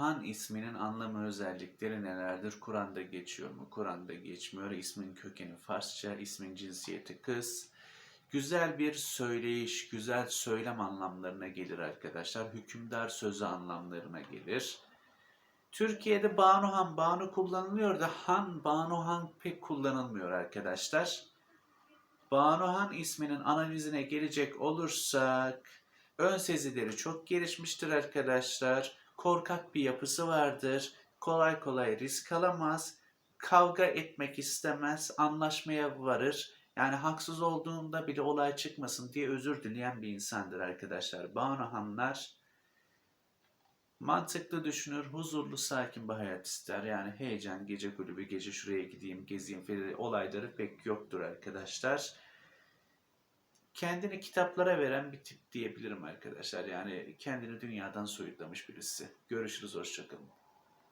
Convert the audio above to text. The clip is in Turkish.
Han isminin anlamı özellikleri nelerdir? Kur'an'da geçiyor mu? Kur'an'da geçmiyor. İsmin kökeni Farsça, ismin cinsiyeti kız. Güzel bir söyleyiş, güzel söylem anlamlarına gelir arkadaşlar. Hükümdar sözü anlamlarına gelir. Türkiye'de Banuhan, Banu kullanılıyor da Han, Banuhan pek kullanılmıyor arkadaşlar. Banuhan isminin analizine gelecek olursak ön sezileri çok gelişmiştir arkadaşlar. Korkak bir yapısı vardır. Kolay kolay risk alamaz. Kavga etmek istemez. Anlaşmaya varır. Yani haksız olduğunda bile olay çıkmasın diye özür dileyen bir insandır arkadaşlar. Banuhanlar mantıklı düşünür, huzurlu, sakin bir hayat ister. Yani heyecan, gece kulübü, gece şuraya gideyim, gezeyim falan olayları pek yoktur arkadaşlar. Kendini kitaplara veren bir tip diyebilirim arkadaşlar. Yani kendini dünyadan soyutlamış birisi. Görüşürüz, hoşçakalın.